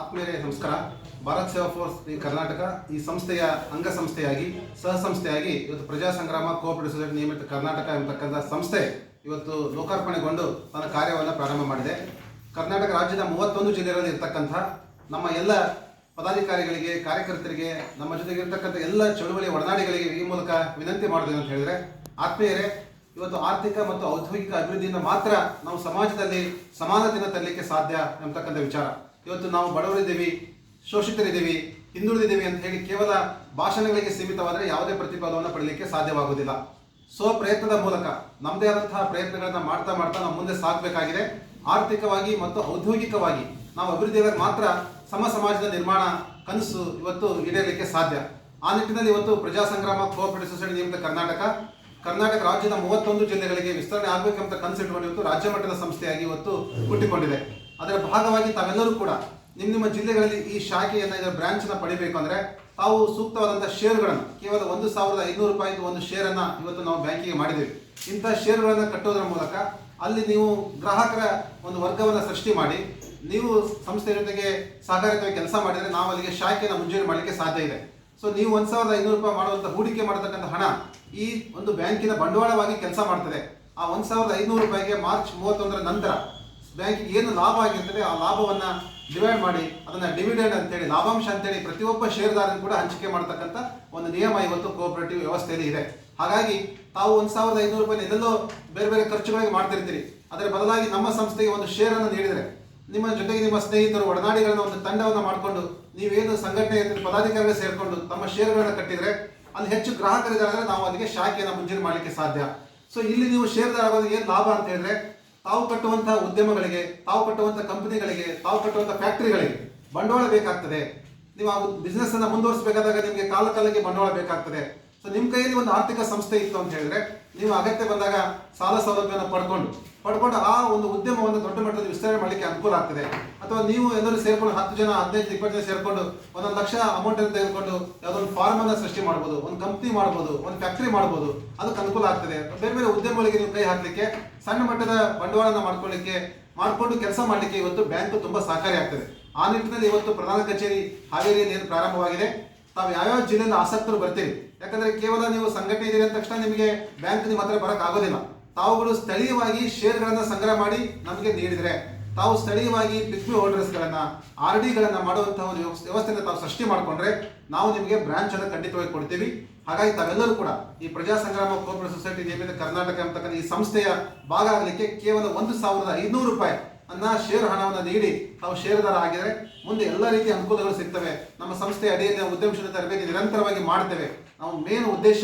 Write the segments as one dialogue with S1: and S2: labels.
S1: ಆತ್ಮೀಯರೇ, ನಮಸ್ಕಾರ. ಭಾರತ್ ಸೇವಾ ಫೋರ್ಸ್ ಈ ಕರ್ನಾಟಕ ಈ ಸಂಸ್ಥೆಯ ಅಂಗಸಂಸ್ಥೆಯಾಗಿ ಸಹ ಸಂಸ್ಥೆಯಾಗಿ ಇವತ್ತು ಪ್ರಜಾ ಸಂಗ್ರಾಮ ಕೋಆಪರೇಟಿವ್ ಸೊಸೈಟಿ ನಿಯಮಿತ ಕರ್ನಾಟಕ ಎಂಬತಕ್ಕಂಥ ಸಂಸ್ಥೆ ಇವತ್ತು ಲೋಕಾರ್ಪಣೆಗೊಂಡು ತನ್ನ ಕಾರ್ಯವನ್ನು ಪ್ರಾರಂಭ ಮಾಡಿದೆ. ಕರ್ನಾಟಕ ರಾಜ್ಯದ ಮೂವತ್ತೊಂದು ಜಿಲ್ಲೆಗಳಲ್ಲಿ ಇರ್ತಕ್ಕಂಥ ನಮ್ಮ ಎಲ್ಲ ಪದಾಧಿಕಾರಿಗಳಿಗೆ, ಕಾರ್ಯಕರ್ತರಿಗೆ, ನಮ್ಮ ಜೊತೆಗೆ ಇರ್ತಕ್ಕಂಥ ಎಲ್ಲ ಚಳುವಳಿ ಒಡನಾಡಿಗಳಿಗೆ ಈ ಮೂಲಕ ವಿನಂತಿ ಮಾಡಿದೆ ಅಂತ ಹೇಳಿದ್ರೆ, ಆತ್ಮೀಯರೇ, ಇವತ್ತು ಆರ್ಥಿಕ ಮತ್ತು ಔದ್ಯೋಗಿಕ ಅಭಿವೃದ್ಧಿಯಿಂದ ಮಾತ್ರ ನಾವು ಸಮಾಜದಲ್ಲಿ ಸಮಾನತೆಯನ್ನು ತರಲಿಕ್ಕೆ ಸಾಧ್ಯ ಎಂಬತಕ್ಕಂಥ ವಿಚಾರ. ಇವತ್ತು ನಾವು ಬಡವರಿದ್ದೀವಿ, ಶೋಷಿತರಿದ್ದೀವಿ, ಹಿಂದುಳಿದಿದ್ದೀವಿ ಅಂತ ಹೇಳಿ ಕೇವಲ ಭಾಷಣಗಳಿಗೆ ಸೀಮಿತವಾದರೆ ಯಾವುದೇ ಪ್ರತಿಫಲವನ್ನು ಪಡೆಯಲಿಕ್ಕೆ ಸಾಧ್ಯವಾಗುವುದಿಲ್ಲ. ಸೊ ಪ್ರಯತ್ನದ ಮೂಲಕ ನಮ್ಮದೇ ಆದಂತಹ ಪ್ರಯತ್ನಗಳನ್ನು ಮಾಡ್ತಾ ಮಾಡ್ತಾ ನಾವು ಮುಂದೆ ಸಾಗಬೇಕಾಗಿದೆ. ಆರ್ಥಿಕವಾಗಿ ಮತ್ತು ಔದ್ಯೋಗಿಕವಾಗಿ ನಾವು ಅಭಿವೃದ್ಧಿಯಾದಾಗ ಮಾತ್ರ ಸಮ ಸಮಾಜದ ನಿರ್ಮಾಣ ಕನಸು ಇವತ್ತು ಈಡೇರಲಿಕ್ಕೆ ಸಾಧ್ಯ. ಆ ನಿಟ್ಟಿನಲ್ಲಿ ಇವತ್ತು ಪ್ರಜಾ ಸಂಗ್ರಾಮ ಕೋಆಪರೇಟಿವ್ ಸೊಸೈಟಿ ನಿಯಮಿತ ಕರ್ನಾಟಕ ಕರ್ನಾಟಕ ರಾಜ್ಯದ ಮೂವತ್ತೊಂದು ಜಿಲ್ಲೆಗಳಿಗೆ ವಿಸ್ತರಣೆ ಆಗಬೇಕಂತ ಕನಸಿಟ್ಟುಕೊಂಡು ಇವತ್ತು ರಾಜ್ಯ ಮಟ್ಟದ ಸಂಸ್ಥೆಯಾಗಿ ಇವತ್ತು ಹುಟ್ಟಿಕೊಂಡಿದೆ. ಅದರ ಭಾಗವಾಗಿ ತಾವೆಲ್ಲರೂ ಕೂಡ ನಿಮ್ಮ ನಿಮ್ಮ ಜಿಲ್ಲೆಗಳಲ್ಲಿ ಈ ಶಾಖೆಯನ್ನು, ಇದರ ಬ್ರಾಂಚನ್ನು ಪಡಿಬೇಕು ಅಂದರೆ ತಾವು ಸೂಕ್ತವಾದಂಥ ಷೇರುಗಳನ್ನು ಕೇವಲ ಒಂದು ಸಾವಿರದ ಐನೂರು ರೂಪಾಯಿದು ಒಂದು ಶೇರನ್ನು ಇವತ್ತು ನಾವು ಬ್ಯಾಂಕಿಗೆ ಮಾಡಿದ್ದೇವೆ. ಇಂಥ ಷೇರುಗಳನ್ನು ಕಟ್ಟೋದ್ರ ಮೂಲಕ ಅಲ್ಲಿ ನೀವು ಗ್ರಾಹಕರ ಒಂದು ವರ್ಗವನ್ನು ಸೃಷ್ಟಿ ಮಾಡಿ, ನೀವು ಸಂಸ್ಥೆ ಜೊತೆಗೆ ಸಹಕಾರಿತವಾಗಿ ಕೆಲಸ ಮಾಡಿದರೆ ನಾವು ಅಲ್ಲಿಗೆ ಶಾಖೆಯನ್ನು ಮುಂಜೂರು ಮಾಡಲಿಕ್ಕೆ ಸಾಧ್ಯ ಇದೆ. ಸೊ ನೀವು ಒಂದು ಸಾವಿರದ ಐನೂರು ರೂಪಾಯಿ ಮಾಡುವಂಥ ಹೂಡಿಕೆ ಮಾಡತಕ್ಕಂಥ ಹಣ ಈ ಒಂದು ಬ್ಯಾಂಕಿನ ಬಂಡವಾಳವಾಗಿ ಕೆಲಸ ಮಾಡ್ತದೆ. ಆ ಒಂದು ಸಾವಿರದ ಐನೂರು ರೂಪಾಯಿಗೆ ಮಾರ್ಚ್ ಮೂವತ್ತೊಂದರ ನಂತರ ಬ್ಯಾಂಕಿಗೆ ಏನು ಲಾಭ ಆಗಿರ್ತದೆ ಆ ಲಾಭವನ್ನ ಡಿವೈಡ್ ಮಾಡಿ, ಅದನ್ನ ಡಿವಿಡೆಂಡ್ ಅಂತೇಳಿ, ಲಾಭಾಂಶ ಅಂತೇಳಿ ಪ್ರತಿಯೊಬ್ಬ ಷೇರುದಾರನು ಕೂಡ ಹಂಚಿಕೆ ಮಾಡ್ತಕ್ಕಂಥ ಒಂದು ನಿಯಮ ಇವತ್ತು ಕೋಆಪರೇಟಿವ್ ವ್ಯವಸ್ಥೆಯಲ್ಲಿ ಇದೆ. ಹಾಗಾಗಿ ತಾವು ಒಂದು ಸಾವಿರದ ಐನೂರು ರೂಪಾಯಿ ಎಲ್ಲೆಲ್ಲೋ ಬೇರೆ ಬೇರೆ ಖರ್ಚುಗಳಿಗೆ ಮಾಡ್ತಿರ್ತೀರಿ. ಅದರ ಬದಲಾಗಿ ನಮ್ಮ ಸಂಸ್ಥೆಗೆ ಒಂದು ಶೇರನ್ನು ನೀಡಿದರೆ, ನಿಮ್ಮ ಜೊತೆಗೆ ನಿಮ್ಮ ಸ್ನೇಹಿತರು, ಒಡನಾಡಿಗಳನ್ನ ಒಂದು ತಂಡವನ್ನು ಮಾಡಿಕೊಂಡು, ನೀವೇನು ಸಂಘಟನೆ ಪದಾಧಿಕಾರಿಗಳು ಸೇರಿಕೊಂಡು ತಮ್ಮ ಷೇರುಗಳನ್ನು ಕಟ್ಟಿದರೆ, ಅಲ್ಲಿ ಹೆಚ್ಚು ಗ್ರಾಹಕರಿದ್ದಾರೆ ನಾವು ಅದಕ್ಕೆ ಶಾಖೆಯನ್ನು ಮುಂಜೂರು ಮಾಡಲಿಕ್ಕೆ ಸಾಧ್ಯ. ಸೊ ಇಲ್ಲಿ ನೀವು ಷೇರುದಾರ ಏನು ಲಾಭ ಅಂತ ಹೇಳಿದ್ರೆ ತಾವು ಕಟ್ಟುವಂತಹ ಉದ್ಯಮಗಳಿಗೆ ತಾವು ಕಟ್ಟುವಂತಹ ಕಂಪನಿಗಳಿಗೆ ತಾವು ಕಟ್ಟುವಂತಹ ಫ್ಯಾಕ್ಟರಿಗಳಿಗೆ ಬಂಡವಾಳ ಬೇಕಾಗ್ತದೆ. ನೀವು ಆ ಬಿಸ್ನೆಸ್ ಅನ್ನ ಮುಂದುವರಿಸಬೇಕಾದಾಗ ನಿಮಗೆ ಕಾಲ ಕಾಲಕ್ಕೆ ಬಂಡವಾಳ ಬೇಕಾಗ್ತದೆ. ಸೊ ನಿಮ್ಮ ಕೈಯಲ್ಲಿ ಒಂದು ಆರ್ಥಿಕ ಸಂಸ್ಥೆ ಇತ್ತು ಅಂತ ಹೇಳಿದ್ರೆ, ನೀವು ಅಗತ್ಯ ಬಂದಾಗ ಸಾಲ ಸೌಲಭ್ಯನ ಪಡ್ಕೊಂಡು ಪಡ್ಕೊಂಡು ಆ ಒಂದು ಉದ್ಯಮವನ್ನು ದೊಡ್ಡ ಮಟ್ಟದಲ್ಲಿ ವಿಸ್ತರಣೆ ಮಾಡಲಿಕ್ಕೆ ಅನುಕೂಲ ಆಗ್ತದೆ. ಅಥವಾ ನೀವು ಎಲ್ಲರೂ ಸೇರ್ಕೊಂಡು ಹತ್ತು ಜನ, ಹದಿನೈದು, ಇಪ್ಪತ್ತು ಜನ ಸೇರ್ಕೊಂಡು ಒಂದೊಂದು ಲಕ್ಷ ಅಮೌಂಟ್ ಅನ್ನು ತೆಗೆದುಕೊಂಡು ಯಾವುದೊಂದು ಫಾರ್ಮ್ ಅನ್ನು ಸೃಷ್ಟಿ ಮಾಡ್ಬೋದು, ಒಂದು ಕಂಪ್ನಿ ಮಾಡ್ಬೋದು, ಒಂದು ಫ್ಯಾಕ್ಟ್ರಿ ಮಾಡ್ಬೋದು, ಅದಕ್ಕೆ ಅನುಕೂಲ ಆಗ್ತದೆ. ಬೇರೆ ಬೇರೆ ಉದ್ಯಮಗಳಿಗೆ ನೀವು ಕೈ ಹಾಕಲಿಕ್ಕೆ, ಸಣ್ಣ ಮಟ್ಟದ ಬಂಡವಾಳನ ಮಾಡ್ಕೊಳ್ಳಿಕ್ಕೆ, ಮಾಡಿಕೊಂಡು ಕೆಲಸ ಮಾಡಲಿಕ್ಕೆ ಇವತ್ತು ಬ್ಯಾಂಕ್ ತುಂಬಾ ಸಹಕಾರಿ ಆಗ್ತದೆ. ಆ ನಿಟ್ಟಿನಲ್ಲಿ ಇವತ್ತು ಪ್ರಧಾನ ಕಚೇರಿ ಹಾವೇರಿಯಲ್ಲಿ ಏನು ಪ್ರಾರಂಭವಾಗಿದೆ? ತಾವು ಯಾವ್ಯಾವ ಜಿಲ್ಲೆಯಲ್ಲಿ ಆಸಕ್ತರು ಬರ್ತೀರಿ? ಯಾಕಂದ್ರೆ ಕೇವಲ ನೀವು ಸಂಘಟನೆ ಇದ್ದೀರಿ ಅಂದ ತಕ್ಷಣ ನಿಮಗೆ ಬ್ಯಾಂಕ್ ನಿಮ್ಮ ಹತ್ರ ಬರೋಕ್ಕಾಗೋದಿಲ್ಲ. ತಾವುಗಳು ಸ್ಥಳೀಯವಾಗಿ ಶೇರ್ಗಳನ್ನು ಸಂಗ್ರಹ ಮಾಡಿ ನಮಗೆ ನೀಡಿದರೆ. ತಾವು ಸ್ಥಳೀಯವಾಗಿ ಪಿಕ್ಮಿ ಹೋಲ್ಡರ್ಸ್ಗಳನ್ನು ಆರ್ ಡಿಗಳನ್ನು ಮಾಡುವಂತಹ ಒಂದು ವ್ಯವಸ್ಥೆಯನ್ನು ತಾವು ಸೃಷ್ಟಿ ಮಾಡಿಕೊಂಡ್ರೆ ನಾವು ನಿಮಗೆ ಬ್ರಾಂಚ್ ಅನ್ನು ಖಂಡಿತವಾಗಿ ಕೊಡ್ತೀವಿ. ಹಾಗಾಗಿ ತಾವೆಲ್ಲರೂ ಕೂಡ ಈ ಪ್ರಜಾ ಸಂಗ್ರಾಮ ಕೋಪರೇಟಿವ್ ಸೊಸೈಟಿ ನಿಯಮಿತ ಕರ್ನಾಟಕ ಅಂತಕ್ಕಂಥ ಈ ಸಂಸ್ಥೆಯ ಭಾಗ ಆಗಲಿಕ್ಕೆ ಕೇವಲ ಒಂದು ಸಾವಿರದ ಐನೂರು ರೂಪಾಯಿ ಅನ್ನ ಷೇರು ಹಣವನ್ನು ನೀಡಿ ತಾವು ಷೇರುದಾರ ಆಗಿದ್ರೆ ಮುಂದೆ ಎಲ್ಲ ರೀತಿಯ ಅನುಕೂಲಗಳು ಸಿಗ್ತವೆ. ನಮ್ಮ ಸಂಸ್ಥೆಯ ಅಡಿಯಲ್ಲಿ ಉದ್ಯಮಶೀಲ ತರಬೇತಿ ನಿರಂತರವಾಗಿ ಮಾಡ್ತೇವೆ. ನಾವು ಮೇನ್ ಉದ್ದೇಶ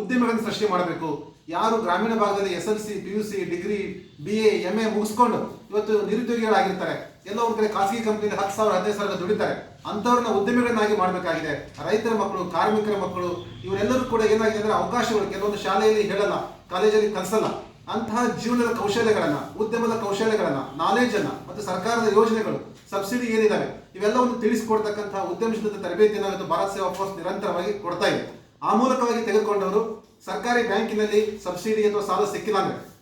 S1: ಉದ್ಯಮಗಳನ್ನು ಸೃಷ್ಟಿ ಮಾಡಬೇಕು. ಯಾರು ಗ್ರಾಮೀಣ ಭಾಗದಲ್ಲಿ S L C, P U C, degree B A M A ಮುಗಿಸ್ಕೊಂಡು ಇವತ್ತು ನಿರುದ್ಯೋಗಿಗಳಾಗಿರ್ತಾರೆ. ಎಲ್ಲ ಒಂದು ಕಡೆ ಖಾಸಗಿ ಕಂಪನಿಯಲ್ಲಿ ಹತ್ತು ಸಾವಿರ, ಹದಿನೈದು ಸಾವಿರ ದುಡಿತಾರೆ. ಅಂಥವ್ರನ್ನ ಉದ್ಯಮಿಗಳನ್ನಾಗಿ ಮಾಡಬೇಕಾಗಿದೆ. ರೈತರ ಮಕ್ಕಳು, ಕಾರ್ಮಿಕರ ಮಕ್ಕಳು, ಇವರೆಲ್ಲರೂ ಕೂಡ ಏನಾಗಿದೆ ಅಂದ್ರೆ ಅವಕಾಶಗಳು, ಕೆಲವೊಂದು ಶಾಲೆಯಲ್ಲಿ ಹೇಳಲ್ಲ, ಕಾಲೇಜಲ್ಲಿ ಕಲಿಸಲ್ಲ. ಅಂತಹ ಜೀವನದ ಕೌಶಲ್ಯಗಳನ್ನ, ಉದ್ಯಮದ ಕೌಶಲ್ಯಗಳನ್ನ ನಾಲೆಜ್ ಅನ್ನ ಮತ್ತು ಸರ್ಕಾರದ ಯೋಜನೆಗಳು, ಸಬ್ಸಿಡಿ ಏನಿದ್ದಾವೆ ಇವೆಲ್ಲವನ್ನು ತಿಳಿಸಿಕೊಡ್ತಕ್ಕಂತಹ ಉದ್ಯಮಶೀಲತೆ ತರಬೇತಿಯನ್ನು ಇವತ್ತು ಭಾರತ್ ಸೇವಾ ಫೋರ್ಸ್ ನಿರಂತರವಾಗಿ ಕೊಡ್ತಾ ಇದೆ. ಆ ಮೂಲಕವಾಗಿ ತೆಗೆದುಕೊಂಡವರು ಸರ್ಕಾರಿ ಬ್ಯಾಂಕಿನಲ್ಲಿ ಸಬ್ಸಿಡಿ ಅಥವಾ ಸಾಲ ಸಿಕ್ಕಿಲ್ಲ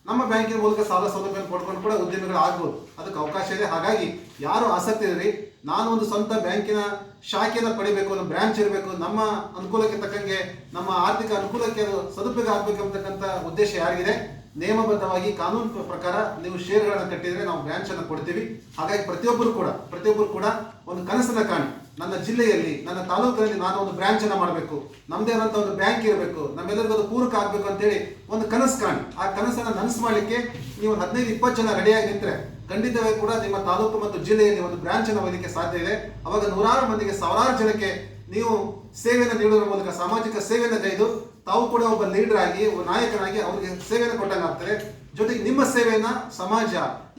S1: ನಮ್ಮ ಬ್ಯಾಂಕಿನ ಮೂಲಕ ಸಾಲ ಸೌಲಭ್ಯ ಪಡ್ಕೊಂಡು ಕೂಡ ಉದ್ಯಮಿಗಳು ಆಗ್ಬೋದು. ಅದಕ್ಕೆ ಅವಕಾಶ ಇದೆ. ಹಾಗಾಗಿ ಯಾರು ಆಸಕ್ತಿ ಇದ್ರಿ, ನಾನು ಒಂದು ಸ್ವಂತ ಬ್ಯಾಂಕಿನ ಶಾಖೆಯನ್ನು ಪಡಿಬೇಕು, ಒಂದು ಬ್ರಾಂಚ್ ಇರಬೇಕು, ನಮ್ಮ ಅನುಕೂಲಕ್ಕೆ ತಕ್ಕಂಗೆ, ನಮ್ಮ ಆರ್ಥಿಕ ಅನುಕೂಲಕ್ಕೆ ಅದು ಸದುಪಯೋಗ ಆಗ್ಬೇಕು ಅಂತಕ್ಕಂಥ ಉದ್ದೇಶ ಯಾರಿಗಿದೆ? ನಿಯಮಬದ್ಧವಾಗಿ ಕಾನೂನು ಪ್ರಕಾರ ನೀವು ಷೇರುಗಳನ್ನು ಕಟ್ಟಿದರೆ ನಾವು ಬ್ರಾಂಚ್ ಅನ್ನು ಕೊಡ್ತೀವಿ. ಹಾಗಾಗಿ ಪ್ರತಿಯೊಬ್ಬರು ಕೂಡ ಪ್ರತಿಯೊಬ್ಬರು ಕೂಡ ಒಂದು ಕನಸನ್ನ ಕಾಣಿ. ನನ್ನ ಜಿಲ್ಲೆಯಲ್ಲಿ, ನನ್ನ ತಾಲೂಕಿನಲ್ಲಿ ನಾನು ಒಂದು ಬ್ರಾಂಚ್ ಅನ್ನ ಮಾಡಬೇಕು. ನಮ್ದೇ ಆದಂತ ಒಂದು ಬ್ಯಾಂಕ್ ಇರಬೇಕು. ನಮ್ಮೆಲ್ಲರಿಗೂ ಅದು ಪೂರಕ ಆಗಬೇಕು ಅಂತೇಳಿ ಒಂದು ಕನಸು ಕಾಣಿ. ಆ ಕನಸನ್ನ ನನಸು ಮಾಡಲಿಕ್ಕೆ ನೀವು ಹದಿನೈದು, ಇಪ್ಪತ್ತು ಜನ ರೆಡಿಯಾಗಿ ನಿಂತರೆ ಖಂಡಿತವಾಗಿ ಕೂಡ ನಿಮ್ಮ ತಾಲೂಕು ಮತ್ತು ಜಿಲ್ಲೆಯಲ್ಲಿ ಒಂದು ಬ್ರಾಂಚ್ ಅನ್ನು ಸಾಧ್ಯ ಇದೆ. ಅವಾಗ ನೂರಾರು ಮಂದಿಗೆ ಸಾವಿರಾರು ಜನಕ್ಕೆ ನೀವು ಸೇವೆಯನ್ನು ನೀಡುವ ಮೂಲಕ, ಸಾಮಾಜಿಕ ಸೇವೆಯನ್ನು ಕೈದು, ತಾವು ಕೂಡ ಒಬ್ಬ ಲೀಡರ್ ಆಗಿ ಒಬ್ಬ ನಾಯಕನಾಗಿ ಅವರಿಗೆ ಸೇವೆಯನ್ನು ಕೊಟ್ಟಂಗಾಗ್ತಾರೆ ಜೊತೆಗೆ ನಿಮ್ಮ ಸೇವೆಯನ್ನ ಸಮಾಜ,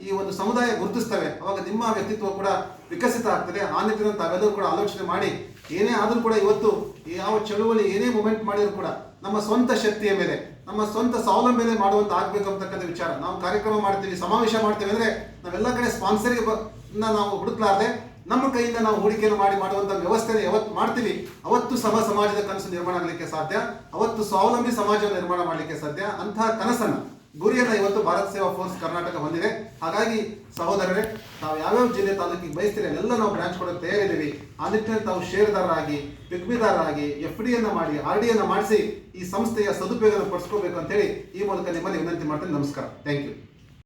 S1: ಈ ಒಂದು ಸಮುದಾಯ ಗುರುತಿಸ್ತವೆ. ಅವಾಗ ನಿಮ್ಮ ವ್ಯಕ್ತಿತ್ವ ಕೂಡ ವಿಕಸಿತ ಆಗ್ತದೆ. ಆ ನಿಟ್ಟಿನಲ್ಲಿ ತಾವೆಲ್ಲರೂ ಕೂಡ ಆಲೋಚನೆ ಮಾಡಿ, ಏನೇ ಆದರೂ ಕೂಡ ಇವತ್ತು ಯಾವ ಚಳುವಳಿ, ಏನೇ ಮೂಮೆಂಟ್ ಮಾಡಿದ್ರು ಕೂಡ ನಮ್ಮ ಸ್ವಂತ ಶಕ್ತಿಯ ಮೇಲೆ, ನಮ್ಮ ಸ್ವಂತ ಸ್ವಾವಲಂಬನೆ ಮೇಲೆ ಮಾಡುವಂತ ಆಗ್ಬೇಕು ಅಂತಕ್ಕಂಥ ವಿಚಾರ. ನಾವು ಕಾರ್ಯಕ್ರಮ ಮಾಡ್ತೀವಿ, ಸಮಾವೇಶ ಮಾಡ್ತೀವಿ ಅಂದ್ರೆ ನಾವೆಲ್ಲ ಕಡೆ ಸ್ಪಾನ್ಸರ್ಗೆ ನಾವು ಹುಡುಕ್ಲಾರ್ದೆ ನಮ್ಮ ಕೈಯಿಂದ ನಾವು ಹೂಡಿಕೆಯನ್ನು ಮಾಡಿ ಮಾಡುವಂತಹ ವ್ಯವಸ್ಥೆ ಯಾವತ್ತು ಮಾಡ್ತೀವಿ, ಅವತ್ತು ಸಮ ಸಮಾಜದ ಕನಸು ನಿರ್ಮಾಣ ಆಗಲಿಕ್ಕೆ ಸಾಧ್ಯ, ಅವತ್ತು ಸ್ವಾವಲಂಬಿ ಸಮಾಜವನ್ನು ನಿರ್ಮಾಣ ಮಾಡಲಿಕ್ಕೆ ಸಾಧ್ಯ, ಅಂತಹ ಕನಸನ್ನು ಗುರಿಯನ್ನು ಇವತ್ತು ಭಾರತ್ ಸೇವಾ ಫೋರ್ಸ್ ಕರ್ನಾಟಕ ಹೊಂದಿದೆ. ಹಾಗಾಗಿ ಸಹೋದರರೇ, ತಾವು ಯಾವ್ಯಾವ ಜಿಲ್ಲೆ ತಾಲೂಕಿಗೆ ಬಯಸ್ತೀರಿ ಅಲ್ಲೆಲ್ಲ ನಾವು ಬ್ರಾಂಚ್ ಕೊಡೋಕೆ ತಯಾರಿದ್ದೀವಿ. ಆ ನಿಟ್ಟಿನಲ್ಲಿ ತಾವು ಷೇರುದಾರರಾಗಿ ಪಿಗ್ಮಿದಾರರಾಗಿ ಎಫ್ ಡಿಯನ್ನು ಮಾಡಿ, ಆರ್ ಡಿಯನ್ನು ಮಾಡಿಸಿ ಈ ಸಂಸ್ಥೆಯ ಸದುಪಯೋಗ ಪಡಿಸ್ಕೋಬೇಕು ಅಂತೇಳಿ ಈ ಮೂಲಕ ನಿಮ್ಮಲ್ಲಿ ವಿನಂತಿ ಮಾಡ್ತೀನಿ. ನಮಸ್ಕಾರ. Thank you.